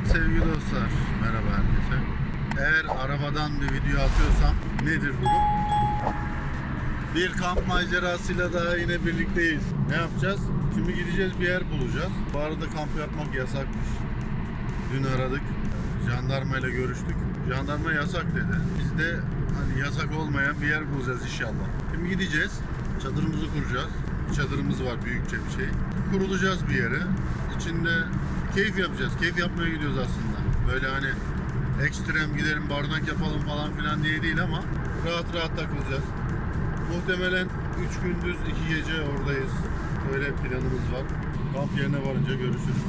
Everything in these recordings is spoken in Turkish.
Evet sevgili dostlar, merhaba herkese. Eğer arabadan bir video atıyorsam nedir durum? Bir kamp macerasıyla daha yine birlikteyiz. Ne yapacağız? Şimdi gideceğiz bir yer bulacağız. Bu arada kamp yapmak yasakmış. Dün aradık, jandarmayla görüştük. Jandarma yasak dedi. Biz de hani yasak olmayan bir yer bulacağız inşallah. Şimdi gideceğiz, çadırımızı kuracağız. Bir çadırımız var büyükçe bir şey. Kurulacağız bir yere. İçinde keyif yapacağız. Keyif yapmaya gidiyoruz aslında. Böyle hani ekstrem gidelim bardak yapalım falan filan diye değil ama rahat rahat takılacağız. Muhtemelen 3 gündüz 2 gece oradayız. Öyle planımız var. Kamp yerine varınca görüşürüz.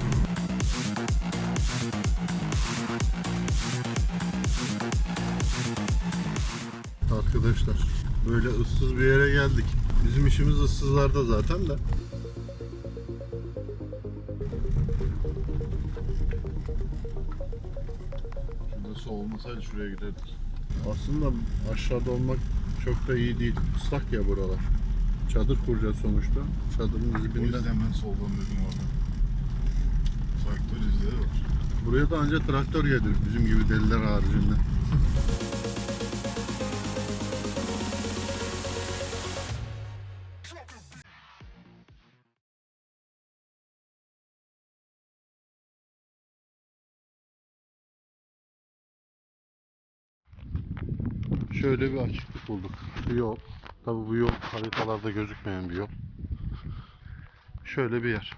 Arkadaşlar böyle ıssız bir yere geldik. Bizim işimiz ıssızlarda zaten de. Şuraya giderdik. Aslında aşağıda olmak çok da iyi değil. Islak ya buralar. Çadır kuracağız sonuçta. Çadırın O dibinde. yüzden ben soldan dedim orada. Traktör izleri var. Buraya da ancak traktör gelir bizim gibi deliler haricinde. Şöyle bir açıklık bulduk. Bir yol. Tabi bu yol haritalarda gözükmeyen bir yol. Şöyle bir yer.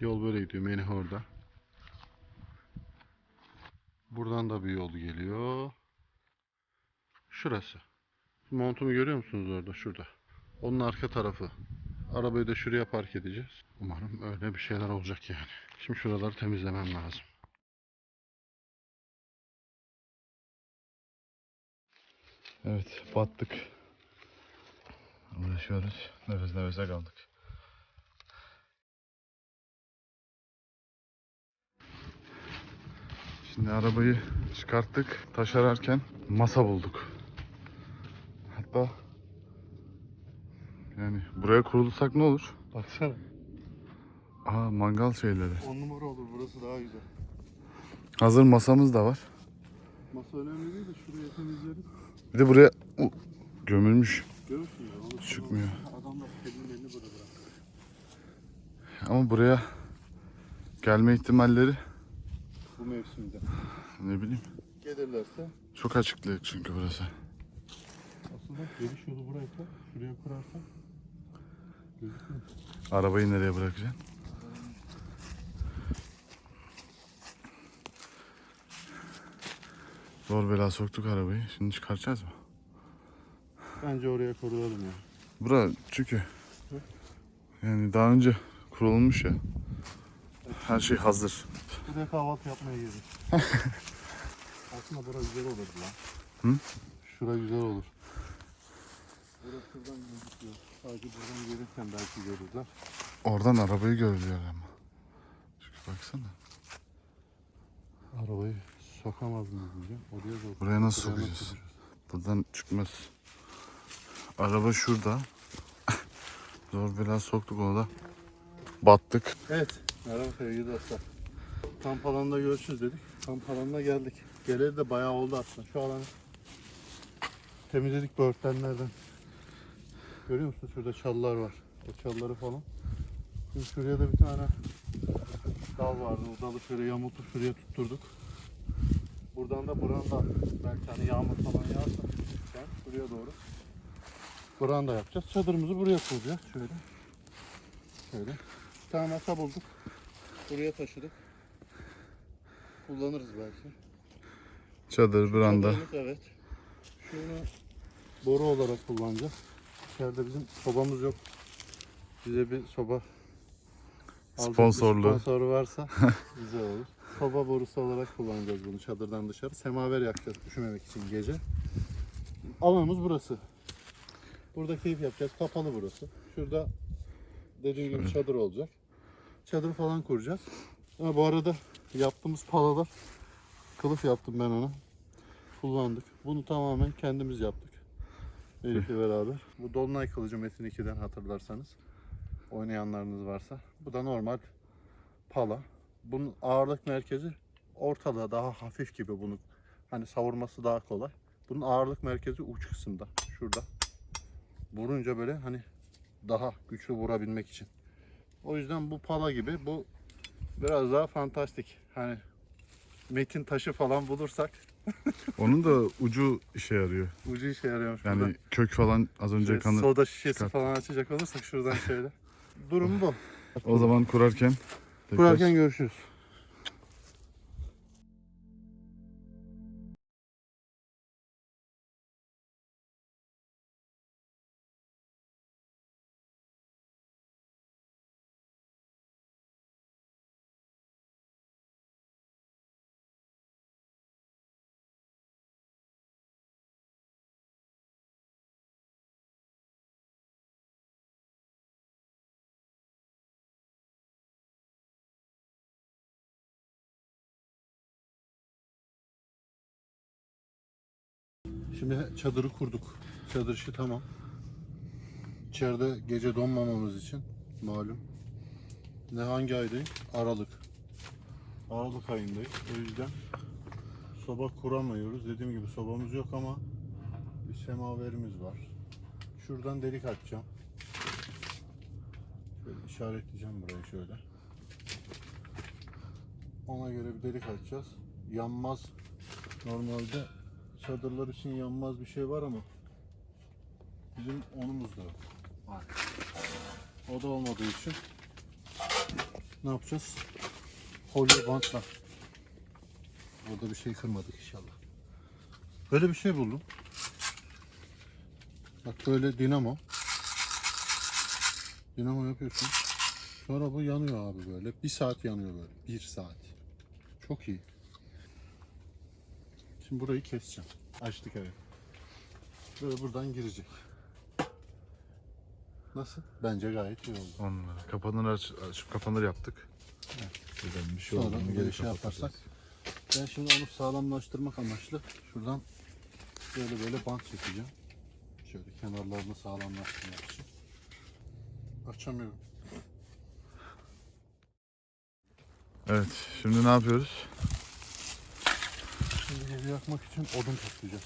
Yol böyle gidiyor. Menih orada. Buradan da bir yol geliyor. Şurası. Montumu görüyor musunuz orada? Şurada. Onun arka tarafı. Arabayı da şuraya park edeceğiz. Umarım öyle bir şeyler olacak yani. Şimdi şuraları temizlemem lazım. Evet battık. Uğraşıyoruz. Nefes nefese kaldık. Şimdi arabayı çıkarttık. Taş ararken masa bulduk. Hatta yani buraya kurulsak ne olur? Baksana. Aa mangal şeyleri. 10 numara olur. Burası daha güzel. Hazır masamız da var. Masa önemli değil de şuraya temizleriz. Bir de buraya U, gömülmüş. Görürsün ya. Çıkmıyor. Adamlar kedinin elini burada bırak. Ama buraya gelme ihtimalleri Bu mevsimde. ne bileyim. Gelirlerse Çok açıklık çünkü burası. aslında geliş yolu buraya koy. Şuraya kurarsan gözükmüyor. Arabayı nereye bırakacaksın? Zor bela soktuk arabayı. Şimdi çıkartacağız mı? Bence oraya kurulalım ya. Bura çünkü yani daha önce kurulmuş ya. Her şey hazır. Buraya kahvaltı yapmaya girdik. Aslında bura güzel olur lan. Hı? Şura güzel olur. Burası şuradan gözüküyor. Sadece buradan gelirken belki görürler. Oradan arabayı görülüyor ama. Çünkü baksana. Arabayı sokamaz mıyız diyeceğim. Oraya zor. Buraya nasıl sokacağız? Buradan çıkmaz. Araba şurada. Zor bela soktuk onu da. Battık. Evet. Merhaba sevgili dostlar. Kamp alanında görüşürüz dedik. Kamp alanına geldik. Geleli de bayağı oldu aslında. Şu alanı temizledik böğürtlenlerden. Görüyor musun? Şurada çalılar var. O çalıları falan. Şimdi şuraya da bir tane dal vardı. O dalı şöyle yamultup şuraya tutturduk. Buradan da branda belki hani yağmur falan yağarsa ben buraya doğru branda yapacağız. Çadırımızı buraya kuracağız. Şöyle. Şöyle. Bir tane masa bulduk. Buraya taşıdık. Kullanırız belki. Çadır, branda. Çadırımız, evet. Şunu boru olarak kullanacağız. İçeride bizim sobamız yok. Bize bir soba alacak bir Sponsorlu. Sponsoru varsa güzel olur. Soba borusu olarak kullanacağız bunu çadırdan dışarı. Semaver yakacağız üşümemek için gece. Alanımız burası. Burada keyif yapacağız. Kapalı burası. Şurada dediğim gibi çadır olacak. Çadır falan kuracağız. Ama bu arada yaptığımız palalar kılıf yaptım ben ona. Kullandık. Bunu tamamen kendimiz yaptık. Elif'le beraber. Bu Dolunay kılıcı Metin 2'den hatırlarsanız. Oynayanlarınız varsa. Bu da normal pala. Bunun ağırlık merkezi ortada daha hafif gibi bunu hani savurması daha kolay. Bunun ağırlık merkezi uç kısımda şurada. Vurunca böyle hani daha güçlü vurabilmek için. O yüzden bu pala gibi bu biraz daha fantastik. Hani metin taşı falan bulursak Onun da ucu işe yarıyor. ucu işe yarıyormuş. Yani burada. kök falan az önce kanı. soda şişesi çıkart. falan açacak olursak şuradan şöyle. Durum bu. O zaman kurarken Kurarken görüşürüz. Şimdi çadırı kurduk. Çadır işi tamam. İçeride gece donmamamız için malum. Ne hangi aydayım? Aralık. Aralık ayındayız. O yüzden soba kuramıyoruz. Dediğim gibi sobamız yok ama bir semaverimiz var. Şuradan delik açacağım. Şöyle işaretleyeceğim burayı şöyle. Ona göre bir delik açacağız. Yanmaz. Normalde çadırlar için yanmaz bir şey var ama bizim onumuzda yok. Var. O da olmadığı için ne yapacağız? Holyo bantla. Burada bir şey kırmadık inşallah. Böyle bir şey buldum. Bak böyle dinamo. Dinamo yapıyorsun. Sonra bu yanıyor abi böyle. Bir saat yanıyor böyle. Bir saat. Çok iyi. Şimdi burayı keseceğim. Açtık evet. Böyle buradan girecek. Nasıl? Bence gayet iyi oldu. On numara. Kapanır aç, açıp kapanır yaptık. Güzel bir şey Sonra oldu. mu böyle geri şey yaparsak. Ben şimdi onu sağlamlaştırmak amaçlı şuradan böyle böyle bant çekeceğim. Şöyle kenarlarını sağlamlaştırmak için. Açamıyorum. Evet. Şimdi ne yapıyoruz? Gece yakmak için odun toplayacağız.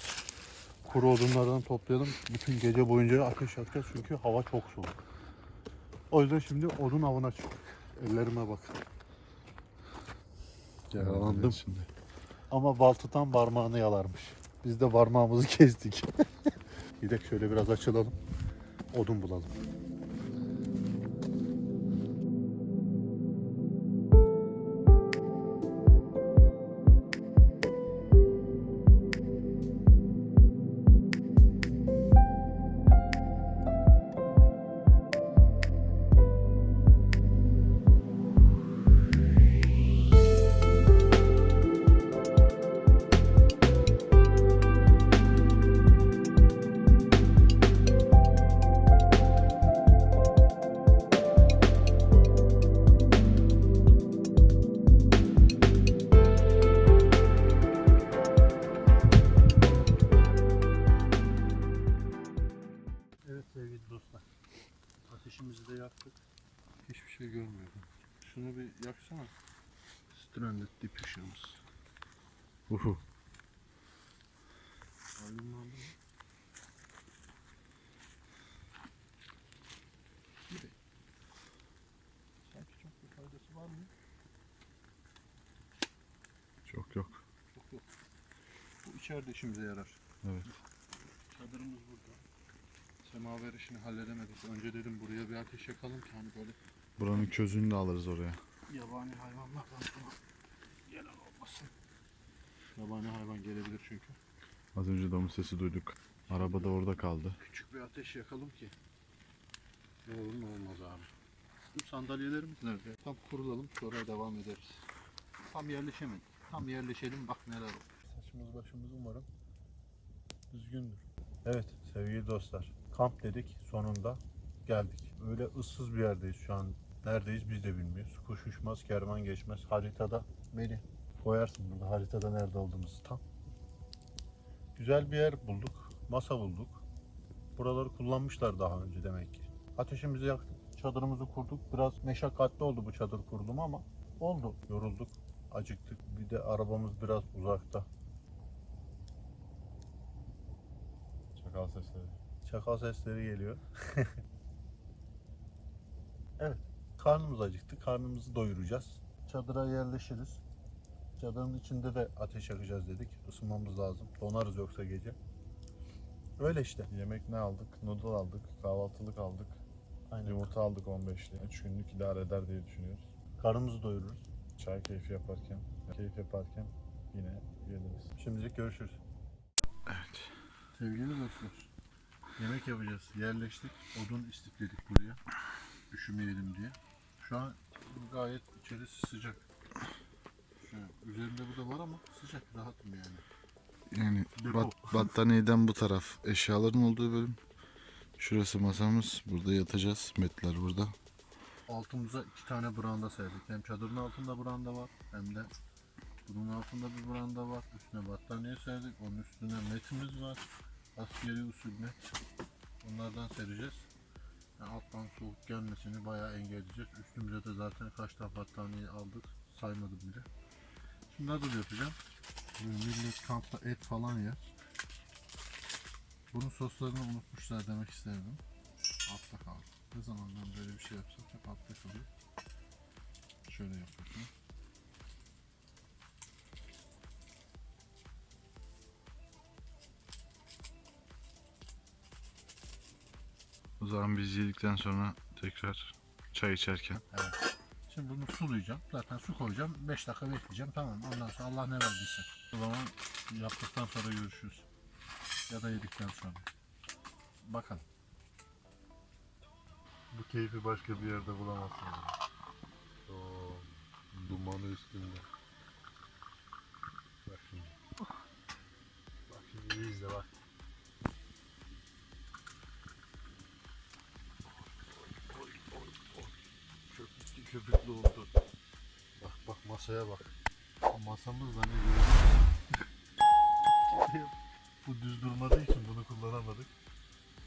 Kuru odunlardan toplayalım. Bütün gece boyunca ateş yakacağız çünkü hava çok soğuk. O yüzden şimdi odun avına çıktık. Ellerime bakın. Yaralandım. Şimdi. Ama bal tutan parmağını yalarmış. Biz de parmağımızı kestik. Gidek şöyle biraz açılalım. Odun bulalım. Uhu. Çok bir faydası var mı? Çok yok. Çok yok. Bu içeride işimize yarar. Evet. Çadırımız burada. Semaver işini halledemedik. Önce dedim buraya bir ateş yakalım ki hani böyle Buranın közünü de alırız oraya. yabani hayvanlardan falan. Yabani hayvan gelebilir çünkü. Az önce domuz sesi duyduk. Araba da orada kaldı. Küçük bir ateş yakalım ki. Ne olur ne olmaz abi. Bu sandalyelerimiz nerede? Tam kurulalım sonra devam ederiz. Tam yerleşemedik. Tam yerleşelim bak neler olur. Saçımız başımız umarım düzgündür. Evet sevgili dostlar. Kamp dedik sonunda geldik. Öyle ıssız bir yerdeyiz şu an. Neredeyiz biz de bilmiyoruz. Kuş uçmaz, kervan geçmez. Haritada beni koyarsın burada haritada nerede olduğumuzu tam. Güzel bir yer bulduk. Masa bulduk. Buraları kullanmışlar daha önce demek ki. Ateşimizi yaktık. Çadırımızı kurduk. Biraz meşakkatli oldu bu çadır kurulum ama oldu. Yorulduk, acıktık. Bir de arabamız biraz uzakta. Çakal sesleri. Çakal sesleri geliyor. evet. Karnımız acıktı. Karnımızı doyuracağız. Çadıra yerleşiriz. Çadırın içinde de ateş yakacağız dedik. Isınmamız lazım. Donarız yoksa gece. Öyle işte. Yemek ne aldık? Noodle aldık, kahvaltılık aldık. Aynen. Yumurta aldık 15'li. 3 günlük idare eder diye düşünüyoruz. Karnımızı doyururuz. Çay keyfi yaparken, keyif yaparken yine geliriz. Şimdilik görüşürüz. Evet. Sevgili dostlar. Yemek yapacağız. Yerleştik. Odun istifledik buraya. Üşümeyelim diye. Şu an gayet içerisi sıcak. Üzerinde bu da var ama sıcak. Rahatım yani. Yani bat, battaniyeden bu taraf eşyaların olduğu bölüm. Şurası masamız. Burada yatacağız. Metler burada. Altımıza iki tane branda serdik. Hem çadırın altında branda var hem de bunun altında bir branda var. Üstüne battaniye serdik. Onun üstüne metimiz var. Askeri usul met. Bunlardan sereceğiz. Yani alttan soğuk gelmesini bayağı engelleyeceğiz. Üstümüze de zaten kaç tane battaniye aldık. Saymadım bile. Adım yapacağım. Böyle millet kampta et falan yer. Bunun soslarını unutmuşlar demek istemedim. Altta kaldı. Ne zamandan böyle bir şey yapsak hep altta kalıyor. Şöyle yapalım. O zaman biz yedikten sonra tekrar çay içerken. Şimdi bunu sulayacağım. Zaten su koyacağım. 5 dakika bekleyeceğim. Tamam. Ondan sonra Allah ne verdiyse. O zaman yaptıktan sonra görüşürüz. Ya da yedikten sonra. Bakalım. Bu keyfi başka bir yerde bulamazsın. O dumanı üstünde. Bak şimdi. Bak şimdi izle bak. Köpüklü oldu. Bak bak masaya bak. Masamız da ne görüyorsun? Bu düz durmadığı için bunu kullanamadık.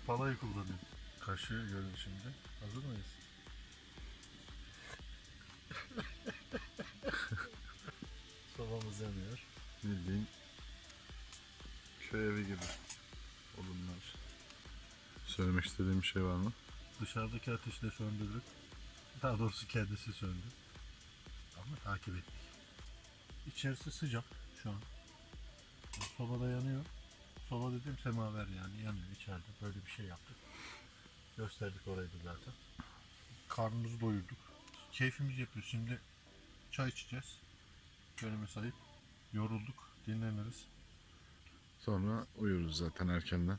Palayı kullanıyoruz. Kaşığı görün şimdi. Hazır mıyız? Sobamız yanıyor. Bildiğin köy evi gibi. Odunlar. Söylemek istediğim bir şey var mı? Dışarıdaki ateşle söndürdük. Daha doğrusu kendisi söndü. Ama takip ettik. İçerisi sıcak şu an. Sobada yanıyor. Soba dediğim semaver yani yanıyor içeride. Böyle bir şey yaptık. Gösterdik orayı da zaten. Karnımızı doyurduk. Keyfimiz yapıyor. Şimdi çay içeceğiz. Bölümü sayıp yorulduk. Dinleniriz. Sonra uyuruz zaten erkenden.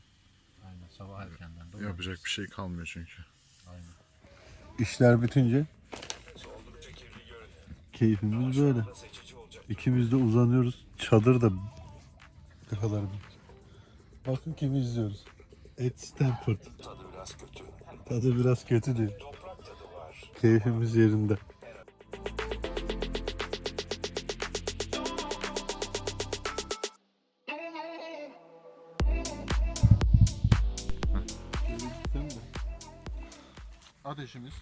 Aynen sabah erkenden de Yapacak bir şey kalmıyor çünkü. Aynen. İşler bitince keyfimiz böyle. İkimiz de uzanıyoruz. Çadır da ne kadar büyük. Bakın kimi izliyoruz. Ed Stanford. Tadı biraz kötü. Tadı biraz kötü diyor. Keyfimiz yerinde. Ateşimiz.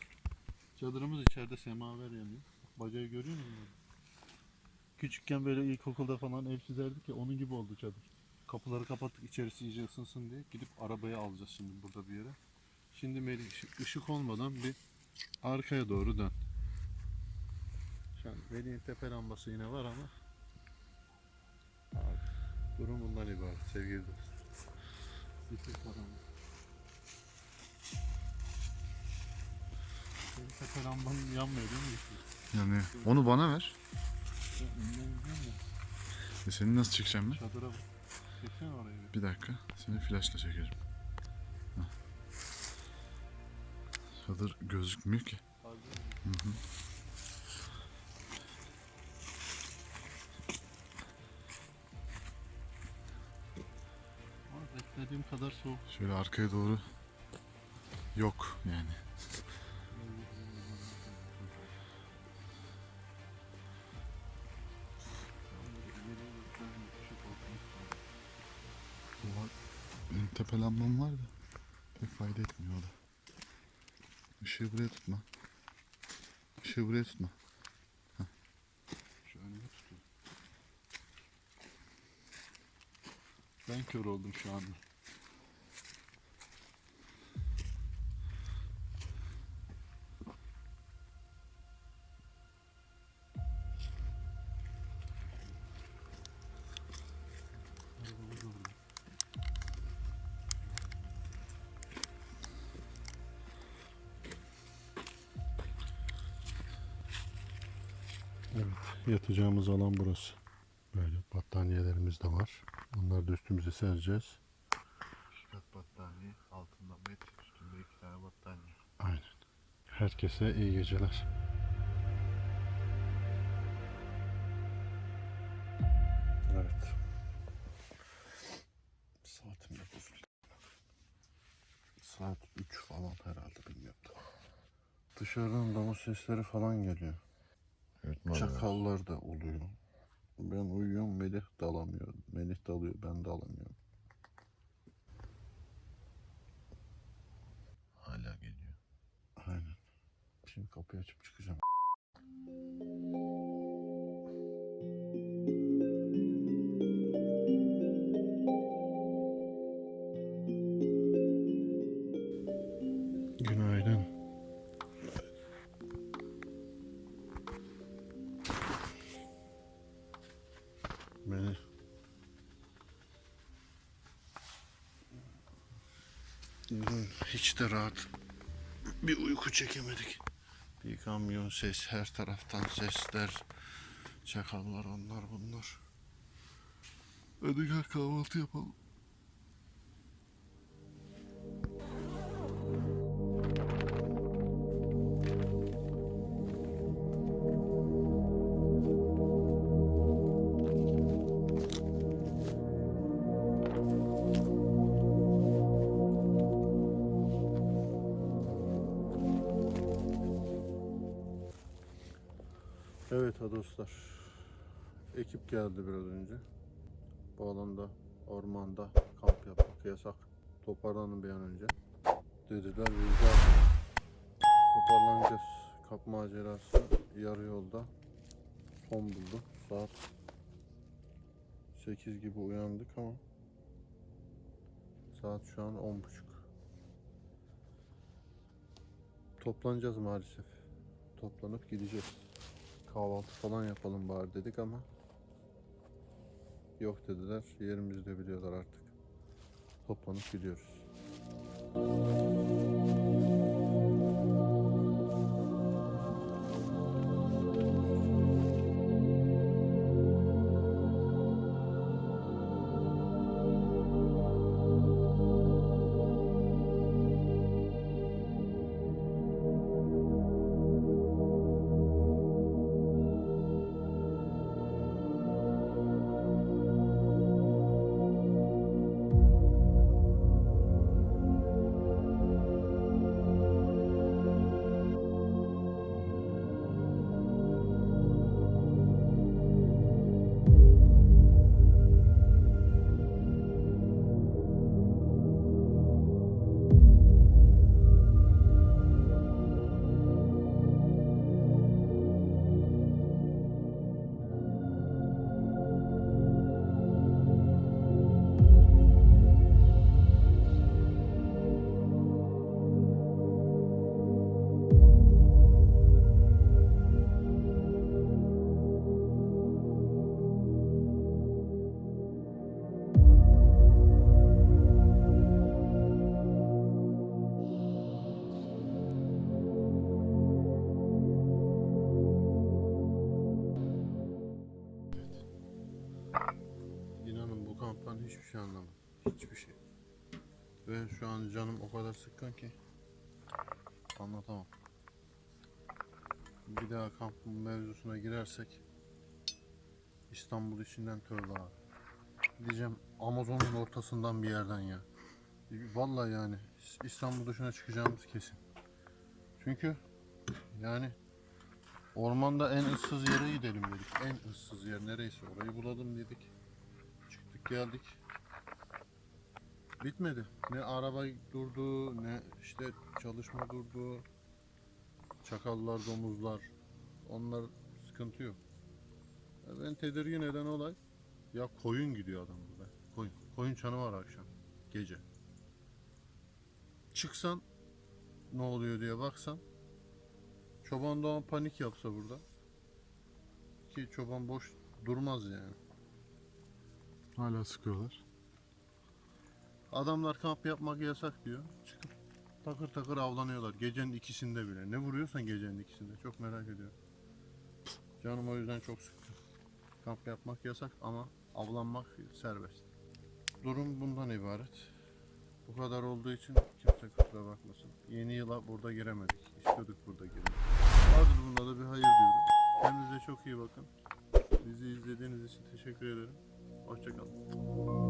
Çadırımız içeride semaver yanıyor. Bacağı görüyor musun? Küçükken böyle ilkokulda falan ev çizerdik ya onun gibi oldu çadır. Kapıları kapattık içerisi iyice ısınsın diye gidip arabaya alacağız şimdi burada bir yere. Şimdi Melih ışık, ışık olmadan bir arkaya doğru dön. Şu an Melih'in tepe lambası yine var ama abi, durum bundan ibaret sevgili dostlar. Bir tek karanlık. Tepe lamban yanmıyor değil mi? Yani onu bana ver. Ya, önden gidiyorum ya. E seni nasıl çekeceğim ben? Çadıra bak. Çeksene orayı bir. Bir dakika. Seni flaşla çekerim. Hah. Çadır gözükmüyor ki. Fazla. Ama beklediğim kadar soğuk. Şöyle arkaya doğru yok yani. tepe var da pek fayda etmiyor o da. Işığı buraya tutma. Işığı buraya tutma. Heh. Şu önüme tutun. Ben kör oldum şu anda. Yatacağımız alan burası. Böyle battaniyelerimiz de var. Onları da üstümüze sereceğiz. Kat battaniye, altında met, üstünde iki tane battaniye. Aynen. Herkese iyi geceler. Evet. Saatim 9. Saat 3 falan herhalde bilmiyorum. Dışarıdan domuz sesleri falan geliyor. Çakallar da oluyor. Ben uyuyorum, Melih dalamıyor. Melih dalıyor, ben dalamıyorum. Hala geliyor. Aynen. Şimdi kapıyı açıp çıkacağım. Hiç de rahat bir uyku çekemedik. Bir kamyon ses, her taraftan sesler, çakallar onlar bunlar. Hadi gel kahvaltı yapalım. Ekip geldi biraz önce. Bu alanda ormanda kamp yapmak yasak. Toparlanın bir an önce. Dediler de toparlanacağız. Kap macerası yarı yolda son buldu. Saat 8 gibi uyandık ama saat şu an 10.30. Toplanacağız maalesef. Toplanıp gideceğiz kahvaltı falan yapalım bari dedik ama yok dediler. Yerimizi de biliyorlar artık. Toplanıp gidiyoruz. İnanın kadar sıkkın ki anlatamam. Bir daha kamp mevzusuna girersek İstanbul içinden tövbe abi. Diyeceğim Amazon'un ortasından bir yerden ya. Vallahi yani İstanbul dışına çıkacağımız kesin. Çünkü yani ormanda en ıssız yere gidelim dedik. En ıssız yer nereyse orayı bulalım dedik. Çıktık geldik. Bitmedi. Ne araba durdu, ne işte çalışma durdu. Çakallar, domuzlar. Onlar sıkıntı yok. Ya Ben tedirgin eden olay ya koyun gidiyor adam burada. Koyun. Koyun çanı var akşam. Gece. Çıksan ne oluyor diye baksan çoban doğan panik yapsa burada ki çoban boş durmaz yani. Hala sıkıyorlar. Adamlar kamp yapmak yasak diyor. Çıkıp takır takır avlanıyorlar. Gecenin ikisinde bile. Ne vuruyorsan gecenin ikisinde. Çok merak ediyorum. Canım o yüzden çok sıkkın. Kamp yapmak yasak ama avlanmak serbest. Durum bundan ibaret. Bu kadar olduğu için kimse kusura bakmasın. Yeni yıla burada giremedik. İstiyorduk burada girmeyi. Vardır bunda da bir hayır diyorum. Kendinize çok iyi bakın. Bizi izlediğiniz için teşekkür ederim. Hoşçakalın.